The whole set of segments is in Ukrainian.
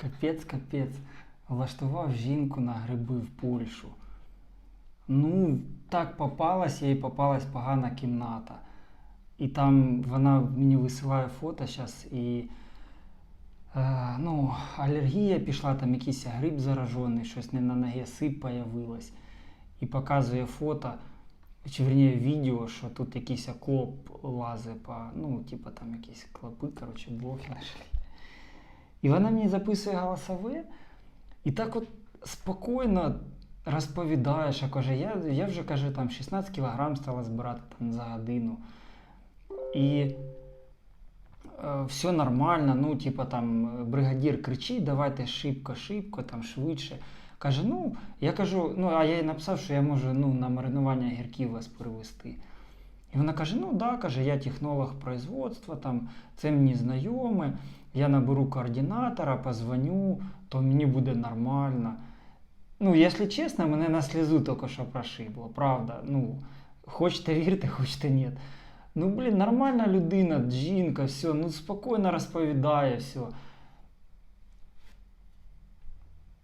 Капець, капець. Влаштував жінку на гриби в Польщу. Ну, так попалась, їй попалась погана кімната. І там вона мені висилає фото зараз і. Е, ну, алергія пішла, там якийсь гриб заражений, щось не на ногі сип появилась. І показує фото, чи верніше відео, що тут якийсь окоп лазить по, ну, типа там якісь клопи, коротше, блохи нашли. І вона мені записує голосове, і так от спокійно розповідає, що каже, я, я вже каже, там 16 кілограм стала збирати там, за годину. І е, все нормально, ну, типа там бригадір кричить, давайте шибко, шибко, там швидше. Каже, ну, я кажу, ну, а я їй написав, що я можу ну, на маринування гірків вас перевести. І вона каже: ну да, каже, я технолог производства, там, це мені знайоме, я наберу координатора, позвоню, то мені буде нормально. Ну, якщо чесно, мене на слізу тільки що прошибло, правда. Ну, хочете вірте, хочете ні. Ну, блін, нормальна людина, жінка, все, ну спокійно розповідає все.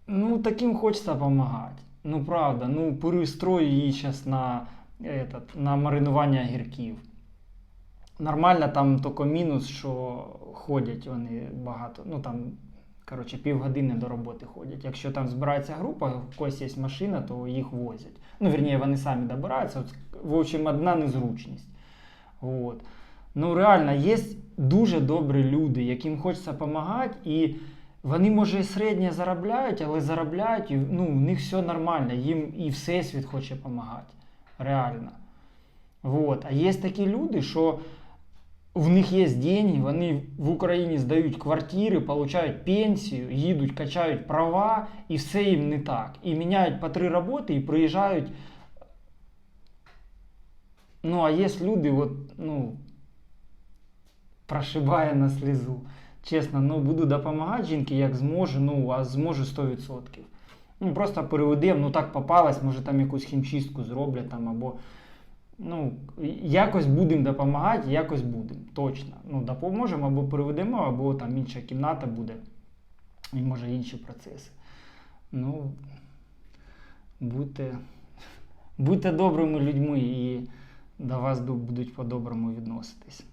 Ну, таким хочеться допомагати. Ну, правда, ну, перестрою її зараз на, этот, на маринування огірків. Нормально, там тільки мінус, що ходять вони багато. Ну там, коротше, півгодини до роботи ходять. Якщо там збирається група, у когось є машина, то їх возять. Ну, вірніше, вони самі добираються. От, в общем, одна незручність. От. Ну, реально, є дуже добрі люди, яким хочеться допомагати, і вони, може, і середньо заробляють, але заробляють, і ну, у них все нормально, їм і Всесвіт хоче допомагати. Реально. Вот. А є такі люди, що в них є деньги, вони в Україні здають квартири, получають пенсію, їдуть, качають права, і все їм не так. І міняють по три роботи і приїжджають. Ну, а є люди, от, ну, прошибає на слізу. Чесно, ну буду допомагати жінки, як зможу, ну, а зможу 100%. Ну, просто переведемо, ну так попалось, може там якусь хімчистку зроблять там або. Ну, якось будемо допомагати, якось будемо. Точно. Ну, допоможемо або переведемо, або там інша кімната буде. І може інші процеси. Ну, будьте, будьте добрими людьми і до вас будуть по-доброму відноситись.